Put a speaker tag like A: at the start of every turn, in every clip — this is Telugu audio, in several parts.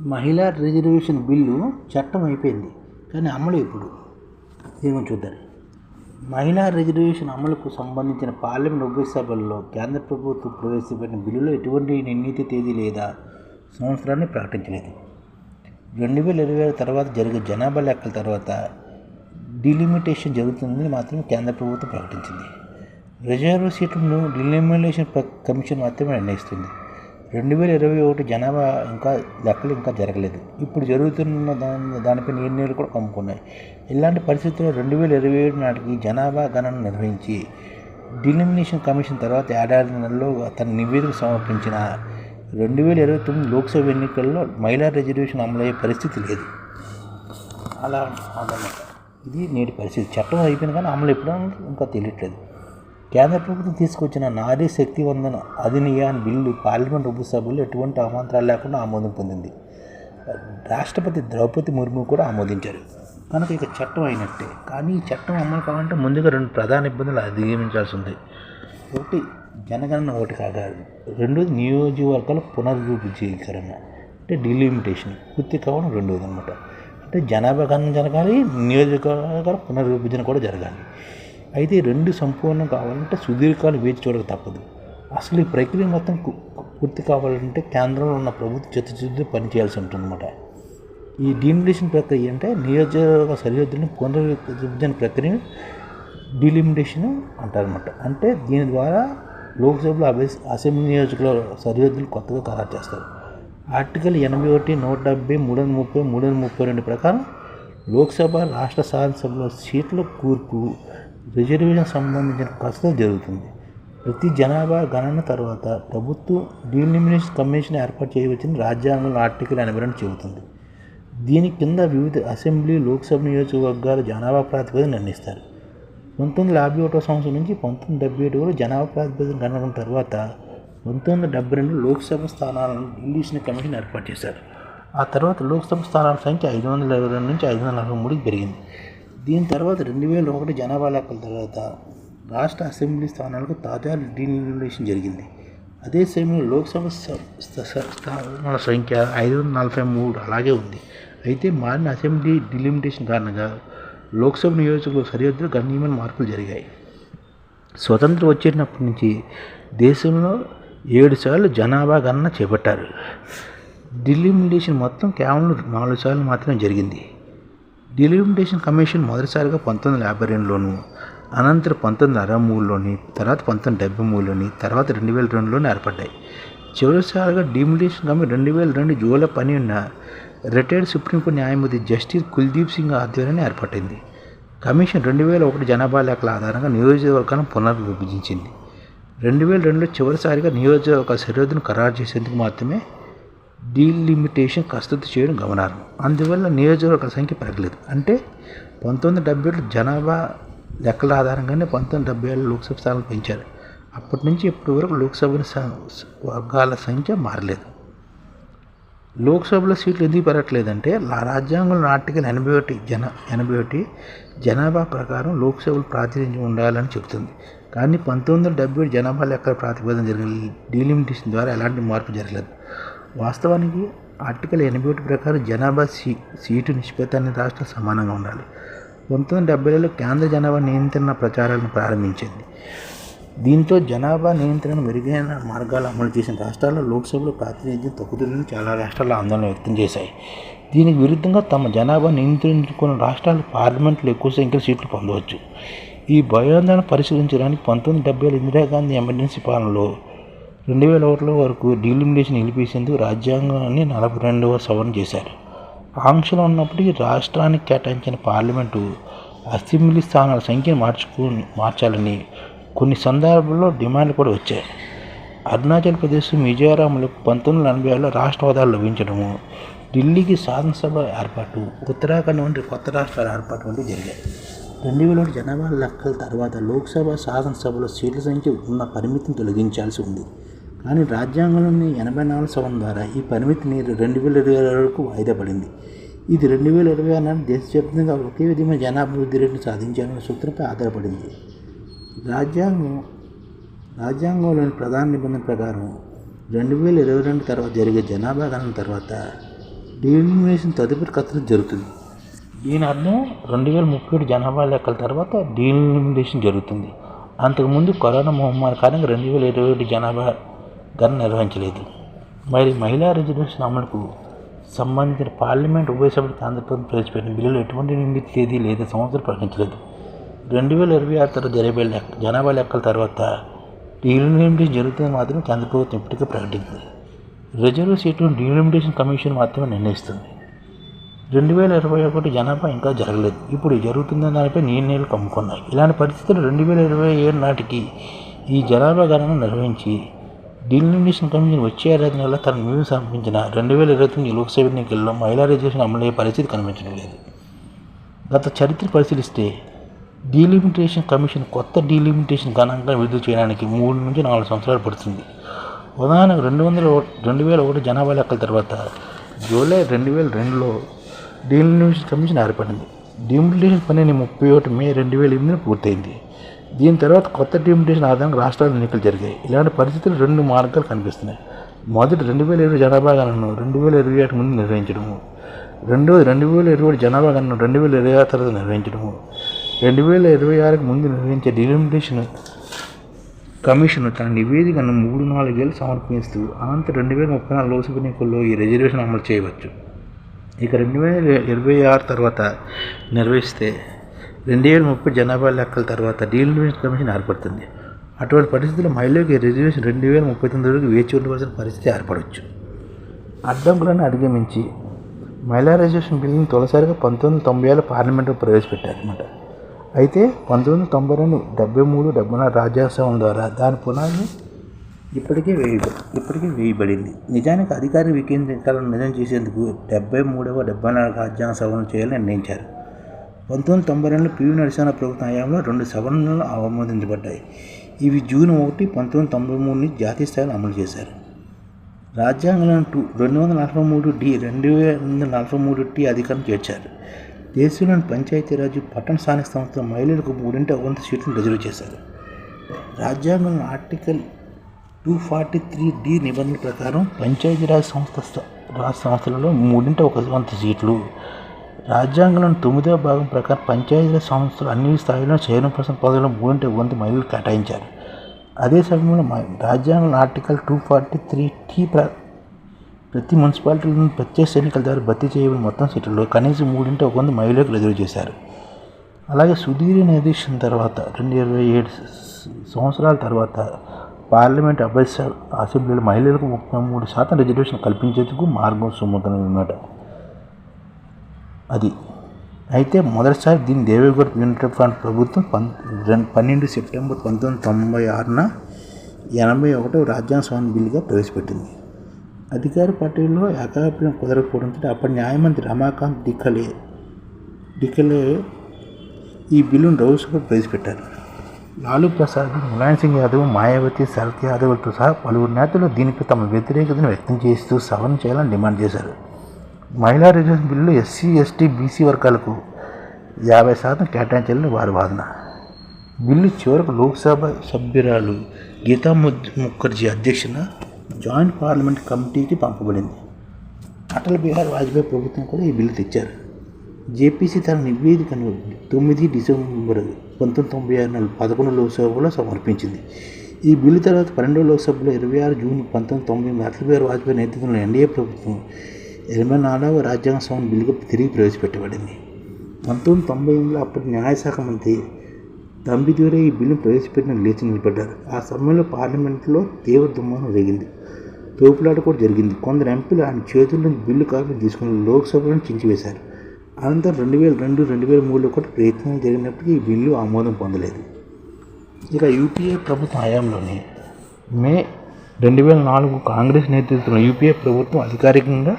A: మహిళా రిజర్వేషన్ బిల్లు చట్టం అయిపోయింది. కానీ అమలు ఇప్పుడు ఏమో చూద్దాం. మహిళా రిజర్వేషన్ అమలుకు సంబంధించిన పార్లమెంట్ ఉభయ సభల్లో కేంద్ర ప్రభుత్వం ప్రవేశపెట్టిన బిల్లులో ఎటువంటి నిర్ణీత తేదీ లేదా సంవత్సరాన్ని ప్రకటించలేదు. రెండు వేల ఇరవై ఏడు తర్వాత జరిగే జనాభా లెక్కల తర్వాత డిలిమిటేషన్ జరుగుతుందని మాత్రమే కేంద్ర ప్రభుత్వం ప్రకటించింది. రిజర్వ్ సీట్లను డిలిమిటేషన్ కమిషన్ మాత్రమే నిర్ణయిస్తుంది. రెండు వేల ఇరవై ఒకటి జనాభా ఇంకా లెక్కలు ఇంకా జరగలేదు. ఇప్పుడు జరుగుతున్న దాని దానిపై నిర్ణయాలు కూడా కమ్ముకున్నాయి. ఇలాంటి పరిస్థితుల్లో రెండు వేల ఇరవై ఏడు నాటికి జనాభా గణన నిర్వహించి డిలిమినేషన్ కమిషన్ తర్వాత ఏడాది నెలలో తన నివేదిక సమర్పించిన రెండు వేల ఇరవై తొమ్మిది లోక్సభ ఎన్నికల్లో మహిళా రిజర్వేషన్ అమలయ్యే పరిస్థితి లేదు. అలా అన్నమాట ఇది నేటి పరిస్థితి. చట్టం అయిపోయింది కానీ అమలు ఎప్పుడో ఇంకా తెలియట్లేదు. కేంద్ర ప్రభుత్వం తీసుకొచ్చిన నారీ శక్తి వందన అధినియాన్ బిల్లు పార్లమెంట్ ఉపసభలో ఎటువంటి అవాంతరాలు లేకుండా ఆమోదం పొందింది. రాష్ట్రపతి ద్రౌపది ముర్ము కూడా ఆమోదించారు. కనుక ఇక చట్టం అయినట్టే. కానీ ఈ చట్టం అమలు కావాలంటే ముందుగా రెండు ప్రధాన ఇబ్బందులు అధిగమించాల్సి ఉంది. ఒకటి జనగణన ఒకటి కాదు రెండోది నియోజకవర్గాల పునర్విభజీకరణ అంటే డిలిమిటేషన్ పూర్తి కావడం రెండోది అనమాట అంటే జనాభా గణన జరగాలి నియోజకవర్గాల పునర్విభజన కూడా జరగాలి. అయితే రెండు సంపూర్ణం కావాలంటే సుదీర్ఘకాలం వేచి చూడక తప్పదు. అసలు ఈ ప్రక్రియ మొత్తం కు- పూర్తి కావాలంటే కేంద్రంలో ఉన్న ప్రభుత్వ చిత్తశుద్ధి పనిచేయాల్సి ఉంటుందన్నమాట. ఈ డిలిమిటేషన్ ప్రక్రియ అంటే నియోజకవర్గ సరిహద్దులను పునర్విభజన ప్రక్రియ డిలిమిటేషన్ అంటారనమాట అంటే దీని ద్వారా లోక్సభలో అభ్యస్ అసెంబ్లీ నియోజకవర్గ సరిహద్దులు కొత్తగా ఖరారు చేస్తారు. ఆర్టికల్ ఎనభై ఒకటి నూట డెబ్బై మూడు వందల ముప్పై మూడు వందల ముప్పై రెండు ప్రకారం లోక్సభ రాష్ట్ర శాసనసభలో సీట్ల కూర్పు రిజర్వేషన్ సంబంధించిన కసరత్తు జరుగుతుంది. ప్రతి జనాభా గణన తర్వాత ప్రభుత్వం డిలిమినేషన్ కమిషన్ ఏర్పాటు చేయవచ్చని రాజ్యాంగంలో ఆర్టికల్ ఎనభై రెండు చెబుతుంది. దీని కింద వివిధ అసెంబ్లీ లోక్సభ నియోజకవర్గాల జనాభా ప్రాతిపదికన నిర్ణయిస్తారు. పంతొమ్మిది యాభై ఒకటో సంవత్సరం నుంచి పంతొమ్మిది డెబ్బై ఏడు వరకు జనాభా ప్రాతిపదికన గణన తర్వాత పంతొమ్మిది వందల డెబ్బై రెండు లోక్సభ స్థానాలను డిలీషన్ కమిషన్ ఏర్పాటు చేశారు. ఆ తర్వాత లోక్సభ స్థానాల సంఖ్య ఐదు వందల ఇరవై రెండు నుంచి ఐదు వందల నలభై మూడుకి పెరిగింది. దీని తర్వాత రెండు వేల ఒకటి జనాభా లెక్కల తర్వాత రాష్ట్ర అసెంబ్లీ స్థానాలకు తాజా డిలిమిటేషన్ జరిగింది. అదే సమయంలో లోక్సభ స్థానాల సంఖ్య ఐదు వందల నలభై మూడు అలాగే ఉంది. అయితే మారిన అసెంబ్లీ డిలిమిటేషన్ కారణంగా లోక్సభ నియోజకవర్గ సరిహద్దులు గణనీయమైన మార్పులు జరిగాయి. స్వతంత్రం వచ్చేటప్పటి నుంచి దేశంలో ఏడు సార్లు జనాభా గణన చేపట్టారు. డిలిమిటేషన్ మొత్తం కేవలం నాలుగు సార్లు మాత్రమే జరిగింది. డిలిమిటేషన్ కమిషన్ మొదటిసారిగా పంతొమ్మిది వందల యాభై రెండులోను అనంతరం పంతొమ్మిది అరవై మూడులోని తర్వాత పంతొమ్మిది డెబ్బై మూడులోని తర్వాత రెండు వేల రెండులోని ఏర్పడ్డాయి. చివరిసారిగా డిమిటేషన్ కమిషన్ రెండు వేల రెండు జూలై పన్నెండున రిటైర్డ్ సుప్రీంకోర్టు న్యాయమూర్తి జస్టిస్ కుల్దీప్ సింగ్ ఆధ్వర్యంలో ఏర్పడింది. కమిషన్ రెండు వేల ఒకటి జనాభా లెక్కల ఆధారంగా నియోజకవర్గాలను పునర్విభజించింది. రెండు వేల రెండులో చివరిసారిగా నియోజకవర్గ సరిహద్దును ఖరారు చేసేందుకు మాత్రమే డీలిమిటేషన్ కసరత్తు చేయడం గమనార్హం. అందువల్ల నియోజకవర్గ సంఖ్య పెరగలేదు. అంటే పంతొమ్మిది డెబ్బై ఏడు జనాభా లెక్కల ఆధారంగానే పంతొమ్మిది డెబ్బై ఏళ్ళు లోక్సభ స్థానాలు పెంచారు. అప్పటి నుంచి ఇప్పటి వరకు లోక్సభ వర్గాల సంఖ్య మారలేదు. లోక్సభలో సీట్లు ఎందుకు పెరగట్లేదంటే లా- రాజ్యాంగంలో ఆర్టికల్ ఎనభై ఒకటి జన ఎనభై ఒకటి జనాభా ప్రకారం లోక్సభలు ప్రాతినిధ్యం ఉండాలని చెబుతుంది. కానీ పంతొమ్మిది వందల డెబ్బై ఏడు జనాభా లెక్కల ప్రాతిపదికన జరిగిన డీలిమిటేషన్ ద్వారా ఎలాంటి మార్పు జరగలేదు. వాస్తవానికి ఆర్టికల్ ఎనభై ఒకటి ప్రకారం జనాభా సీ సీటు నిష్పత్తి అన్ని రాష్ట్రాలు సమానంగా ఉండాలి. పంతొమ్మిది వందల కేంద్ర జనాభా నియంత్రణ ప్రచారాలను ప్రారంభించింది. దీంతో జనాభా నియంత్రణ మెరుగైన మార్గాలు అమలు చేసిన రాష్ట్రాల్లో లోక్సభలో ప్రాతినిధ్యం తగ్గుతుందని చాలా రాష్ట్రాలు ఆందోళన వ్యక్తం చేశాయి. దీనికి విరుద్ధంగా తమ జనాభా నియంత్రించుకున్న రాష్ట్రాలు పార్లమెంట్లో ఎక్కువ సంఖ్యలో సీట్లు పొందవచ్చు. ఈ భయోందోళన పరిశీలించడానికి పంతొమ్మిది డెబ్బై ఇందిరాగాంధీ ఎమర్జెన్సీ పాలనలో రెండు వేల ఒకటిలో వరకు డీలిమిటేషన్ నిలిపేసేందుకు రాజ్యాంగాన్ని నలభై రెండవ సవరణ చేశారు. ఆంక్షలు ఉన్నప్పటికీ రాష్ట్రానికి కేటాయించిన పార్లమెంటు అసెంబ్లీ స్థానాల సంఖ్యను మార్చుకు మార్చాలని కొన్ని సందర్భాల్లో డిమాండ్లు కూడా వచ్చాయి. అరుణాచల్ ప్రదేశ్ మిజోరాంలకు పంతొమ్మిది వందల ఎనభై ఏడులో రాష్ట్ర హోదాలు లభించడము ఢిల్లీకి శాసనసభ ఏర్పాటు ఉత్తరాఖండ్ వంటి కొత్త రాష్ట్రాల ఏర్పాటు వంటివి జరిగాయి. రెండు వేల ఒకటి జనాభా లెక్కల తర్వాత లోక్సభ శాసనసభలో సీట్ల సంఖ్య ఉన్న పరిమితిని తొలగించాల్సి ఉంది. కానీ రాజ్యాంగంలోని ఎనభై నాలుగు సవరణ ద్వారా ఈ పరిమితిని రెండు వేల ఇరవై ఆరు వరకు వాయిదా పడింది. ఇది రెండు వేల ఇరవై ఆరు నాటి దేశవ్యాప్తంగా ఒకే విధమైన జనాభివృద్ధి రేటును సాధించాలనే సూత్రంపై ఆధారపడింది. రాజ్యాంగం రాజ్యాంగంలోని ప్రధాన నిబంధన ప్రకారం రెండు వేల ఇరవై రెండు తర్వాత జరిగే జనాభా గణన తర్వాత డీలిమినేషన్ తదుపరి కథనం జరుగుతుంది. దీని అర్థం రెండు వేల ముప్పై ఏడు జనాభా లెక్కల తర్వాత డీలిమినేషన్ జరుగుతుంది. అంతకుముందు కరోనా మహమ్మారి కారణంగా రెండు వేల ఇరవై ఒకటి జనాభా గణన నిర్వహించలేదు. మరి మహిళా రిజర్వేషన్ అమలుకు సంబంధించిన పార్లమెంట్ ఉభయ సభలకు ఆంధ్రప్రదేశ్ ప్రవేశపెట్టిన బిల్లులో ఎటువంటి నిండి తేదీ లేదా సంవత్సరం ప్రకటించలేదు. రెండు వేల ఇరవై ఆరు తర్వాత జరిగే లెక్క జనాభా లెక్కల తర్వాత డీలిమిటేషన్ జరుగుతుంది మాత్రం కేంద్ర ప్రభుత్వం ఇప్పటికే ప్రకటించింది. రిజర్వ్ సీట్లను డీలిమిటేషన్ కమిషన్ మాత్రమే నిర్ణయిస్తుంది. రెండు వేల ఇరవై ఒకటి జనాభా ఇంకా జరగలేదు. ఇప్పుడు జరుగుతుందని దానిపై నిర్ణయాలు కమ్ముకున్నాయి. ఇలాంటి పరిస్థితులు రెండు వేల ఇరవై ఏడు నాటికి ఈ జనాభా గణన నిర్వహించి డీలిమిటేషన్ కమిషన్ వచ్చే ఏడాది నెల తన మీద సమర్పించిన రెండు వేల ఇరవై తొమ్మిది లోక్సభ ఎన్నికల్లో మహిళా రిజర్వేషన్ అమలయ్యే పరిస్థితి కనిపించడం లేదు. గత చరిత్ర పరిశీలిస్తే డీలిమిటేషన్ కమిషన్ కొత్త డీలిమిటేషన్ గణాంకాలను విడుదల చేయడానికి మూడు నుంచి నాలుగు సంవత్సరాలు పడుతుంది. ఉదాహరణకు రెండు వందల ఓ- రెండు వేల ఒకటి జనాభా లెక్కల తర్వాత జూలై రెండు వేల రెండులో డీలిమిటేషన్ కమిషన్ ఏర్పడింది. డీలిమిటేషన్ పనిని ముప్పై ఒకటి మే రెండు వేల ఎనిమిదిన పూర్తయింది. దీని తర్వాత కొత్త డిమిటేషన్ ఆధారంగా రాష్ట్రాల ఎన్నికలు జరిగాయి. ఇలాంటి పరిస్థితులు రెండు మార్గాలు కనిపిస్తున్నాయి. మొదటి రెండు వేల ఇరవై జనాభా గణనను రెండు వేల ఇరవై ఒకటి ముందు నిర్వహించడము. రెండవది రెండు వేల ఇరవై ఒకటి జనాభా గణన రెండు వేల ఇరవై ఆరు తర్వాత నిర్వహించడము. రెండు వేల ఇరవై ఆరుకు ముందు నిర్వహించే డిలిమిటేషన్ కమిషన్ తన నివేదికను మూడు నాలుగేళ్ళు సమర్పిస్తూ అనంతరం రెండు వేల ముప్పై నాలుగు లోక్సభ ఎన్నికల్లో ఈ రిజర్వేషన్ అమలు చేయవచ్చు. ఇక రెండు వేల ఇరవై ఆరు తర్వాత నిర్వహిస్తే రెండు వేల ముప్పై జనాభా లెక్కల తర్వాత డీలిమిటేషన్ కమిషన్ ఏర్పడుతుంది. అటువంటి పరిస్థితుల్లో మహిళలకు రిజర్వేషన్ రెండు వేల ముప్పై తొమ్మిది వరకు వేచి ఉండవలసిన పరిస్థితి ఏర్పడవచ్చు అడ్డంకులను అధిగమించి మహిళా రిజర్వేషన్ బిల్లుని తొలిసారిగా పంతొమ్మిది వందల తొంభై ఏళ్ళ పార్లమెంట్లో ప్రవేశపెట్టారనమాట అయితే పంతొమ్మిది వందల తొంభై రెండు డెబ్బై మూడు డెబ్బై నాలుగు రాజ్యాంగం ద్వారా దాని పునాది ఇప్పటికే వేయబడి ఇప్పటికే వేయబడింది. నిజానికి అధికార వికేంద్రీకరణ నిజం చేసేందుకు డెబ్బై మూడవ డెబ్బై నాలుగు రాజ్యాంగ సవరణ చేయాలని నిర్ణయించారు. పంతొమ్మిది వందల తొంభై రెండులో పివి నరసింహ ప్రభుత్వ హయాంలో రెండు సవరణలు ఆమోదించబడ్డాయి. ఇవి జూన్ ఒకటి పంతొమ్మిది వందల తొంభై మూడుని జాతీయ స్థాయిలో అమలు చేశారు. రాజ్యాంగంలో టూ రెండు వందల నలభై మూడు డి రెండు వందల నలభై మూడు టి అధికారం చేర్చారు. దేశంలోని పంచాయతీరాజ్ పట్టణ స్థానిక సంస్థల మహిళలకు మూడింట వంద సీట్లను రిజర్వ్ చేశారు. రాజ్యాంగంలో article two forty three D నిబంధనల ప్రకారం పంచాయతీరాజ్ సంస్థ రాజ రాజ్ సంస్థలలో మూడింట ఒక వంత సీట్లు రాజ్యాంగంలోని తొమ్మిదవ భాగం ప్రకారం పంచాయతీ సంస్థలు అన్ని స్థాయిలో చైర్మన్ పదవిలో మూడింట వంద మహిళలు కేటాయించారు. అదే సమయంలో మ- రాజ్యాంగం article two forty three T ప్ర ప్రతి మున్సిపాలిటీలను ప్రత్యేక ఎన్నికల ద్వారా భర్తీ చేయబడిన మొత్తం సీట్లలో కనీసం మూడింటి ఒక వంద మహిళలకు రిజర్వ్ చేశారు. అలాగే సుదీర్ఘ నిర్దేశం తర్వాత రెండు ఇరవై ఏడు సంవత్సరాల తర్వాత పార్లమెంట్ అభ్యర్థి అసెంబ్లీలో మహిళలకు ముప్పై మూడు శాతం రిజర్వేషన్ కల్పించేందుకు మార్గం సుముఖమైనమాట అది. అయితే మొదటిసారి దీన్ని దేవేగౌడ యూనిటెడ్ ఫ్రంట్ ప్రభుత్వం పన్ పన్నెండు సెప్టెంబర్ పంతొమ్మిది తొంభై ఆరున ఎనభై ఒకటో రాజ్యాంగ స్వామి బిల్లుగా ప్రవేశపెట్టింది. అధికార పార్టీలో ఏకాభిప్రాయం కుదరకపోవడంతో అప్పటి న్యాయమంత్రి రమాకాంత్ డిఖలే డిఖలే ఈ బిల్లును లోక్సభలో ప్రవేశపెట్టారు. లాలూ ప్రసాద్ ములాయం సింగ్ యాదవ్ మాయావతి శరత్ యాదవ్లతో సహా పలువురు నేతలు దీనిపై తమ వ్యతిరేకతను వ్యక్తం చేస్తూ సవరణ చేయాలని డిమాండ్ చేశారు. మహిళా reservation bill SC ST BC వర్గాలకు యాభై శాతం కేటాయించాలని వారి వాదన. బిల్లు చివరకు లోక్సభ సభ్యురాలు గీతా ముఖర్జీ అధ్యక్షన జాయింట్ పార్లమెంట్ కమిటీకి పంపబడింది. అటల్ బిహారీ వాజ్పేయి ప్రభుత్వం కూడా ఈ బిల్లు తెచ్చారు. జేపీసీ తన నివేదికను తొమ్మిది డిసెంబర్ పంతొమ్మిది తొంభై ఆరు నెల పదకొండు లోక్సభలో సమర్పించింది. ఈ బిల్లు తర్వాత పన్నెండో లోక్సభలో ఇరవై ఆరు జూన్ పంతొమ్మిది తొంభై అటల్ బిహారీ వాజ్పేయి నేతృత్వంలో ఎన్డీఏ ప్రభుత్వం ఇరవై నాలుగవ రాజ్యాంగ సవరణ బిల్లుగా తిరిగి ప్రవేశపెట్టబడింది. పంతొమ్మిది తొంభై ఎనిమిదిలో అప్పటి న్యాయశాఖ మంత్రి తంబిదూరే ఈ బిల్లును ప్రవేశపెట్టిన లేచి నిలబడ్డారు. ఆ సమయంలో పార్లమెంట్లో తీవ్ర దుమ్మానం రేగింది. తోపులాట కూడా జరిగింది. కొందరు ఎంపీలు ఆయన చేతుల్లో బిల్లు కాపీ తీసుకుని లోక్సభలో చించివేశారు. అనంతరం రెండు వేల రెండు రెండు వేల మూడులో కూడా ప్రయత్నాలు జరిగినప్పటికీ ఈ బిల్లు ఆమోదం పొందలేదు. ఇక యూపీఏ ప్రభుత్వం హయాంలోనే మే రెండు వేల నాలుగు కాంగ్రెస్ నేతృత్వంలో యూపీఏ ప్రభుత్వం అధికారికంగా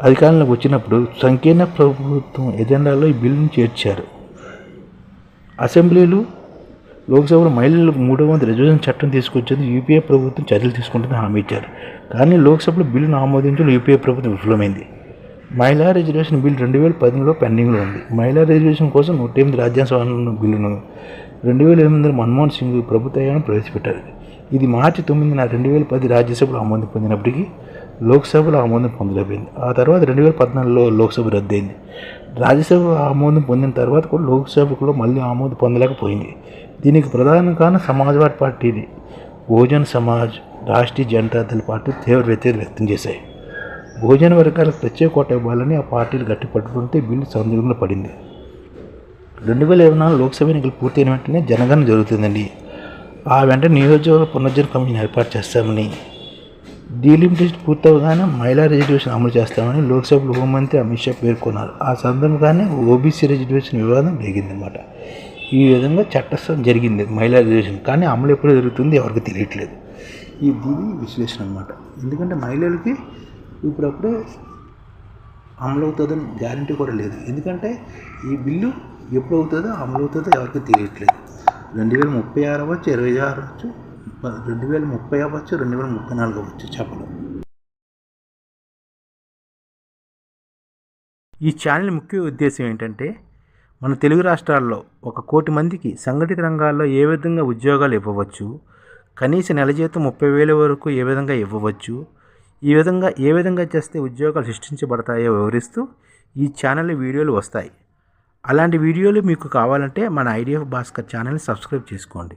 A: అధికారంలోకి వచ్చినప్పుడు సంకీర్ణ ప్రభుత్వం ఎజెండాలో ఈ బిల్లును చేర్చారు. అసెంబ్లీలు లోక్సభలో మహిళలకు మూడవ వంతు రిజర్వేషన్ చట్టం తీసుకొచ్చేందుకు యూపీఏ ప్రభుత్వం చర్యలు తీసుకుంటుందని హామీ ఇచ్చారు. కానీ లోక్సభలో బిల్లును ఆమోదించడం యూపీఏ ప్రభుత్వం విఫలమైంది. మహిళా రిజర్వేషన్ బిల్ రెండు వేల పదిలో పెండింగ్లో ఉంది. మహిళా రిజర్వేషన్ కోసం నూట ఎనిమిది రాజ్యాంగ బిల్లును రెండు వేల ఎనిమిదిలో మన్మోహన్ సింగ్ ప్రభుత్వాన్ని ప్రవేశపెట్టారు. ఇది మార్చి తొమ్మిదిన రెండు వేల పది రాజ్యసభలో ఆమోదం పొందినప్పటికీ లోక్సభలో ఆమోదం పొందలేకపోయింది. ఆ తర్వాత రెండు వేల పద్నాలుగులో లోక్సభ రద్దయింది. రాజ్యసభ ఆమోదం పొందిన తర్వాత కూడా లోక్సభలో మళ్ళీ ఆమోదం పొందలేకపోయింది. దీనికి ప్రధాన కారణం సమాజ్వాదీ పార్టీది బహుజన్ సమాజ్ రాష్ట్రీయ జనతాదళ పార్టీ తీవ్ర వ్యతిరేకత వ్యక్తం చేశాయి. బహుజన వర్గాలకు ప్రత్యేక కోట ఇవ్వాలని ఆ పార్టీలు గట్టి పట్టుకుంటే బిల్లు సందర్భంలో పడింది. రెండు వేల ఇరవై నాలుగు లోక్సభ ఎన్నికలు పూర్తయిన వెంటనే జనగణన జరుగుతుందండి. ఆ వెంటనే నియోజకవర్గ పునర్జన కమిషన్ ఏర్పాటు చేస్తామని డీలిమిటేషన్ పూర్తవగానే మహిళా రిజర్వేషన్ అమలు చేస్తామని లోక్సభలో హోంమంత్రి అమిత్ షా పేర్కొన్నారు. ఆ సందర్భంగానే ఓబీసీ రిజర్వేషన్ వివాదం రేగిందన్నమాట. ఈ విధంగా చట్టస్థం జరిగింది మహిళా రిజర్వేషన్ కానీ అమలు ఎప్పుడు జరుగుతుంది ఎవరికి తెలియట్లేదు. ఈ దీని విశ్లేషణ అనమాట ఎందుకంటే మహిళలకి ఇప్పుడప్పుడే అమలు అవుతుందని గ్యారంటీ కూడా లేదు. ఎందుకంటే ఈ బిల్లు ఎప్పుడు అవుతుందో అమలు అవుతుందో ఎవరికి తెలియట్లేదు. రెండు వేల ముప్పై ఆరు అవ్వచ్చు ఇరవై ఆరు అవ్వచ్చు రెండు వేల ముప్పై అవ్వచ్చు రెండు వేల ముప్పై నాలుగు అవ్వచ్చు చేపలు. ఈ ఛానల్ ముఖ్య ఉద్దేశం ఏంటంటే మన తెలుగు రాష్ట్రాల్లో ఒక కోటి మందికి సంఘటిత రంగాల్లో ఏ విధంగా ఉద్యోగాలు ఇవ్వవచ్చు కనీస నెల జీతం ముప్పై వేల వరకు ఏ విధంగా ఇవ్వవచ్చు ఈ విధంగా ఏ విధంగా చేస్తే ఉద్యోగాలు సృష్టించబడతాయో వివరిస్తూ ఈ ఛానల్ వీడియోలు వస్తాయి. అలాంటి వీడియోలు మీకు కావాలంటే మన ఐడిఎఫ్ భాస్కర్ ఛానల్ని సబ్స్క్రైబ్ చేసుకోండి.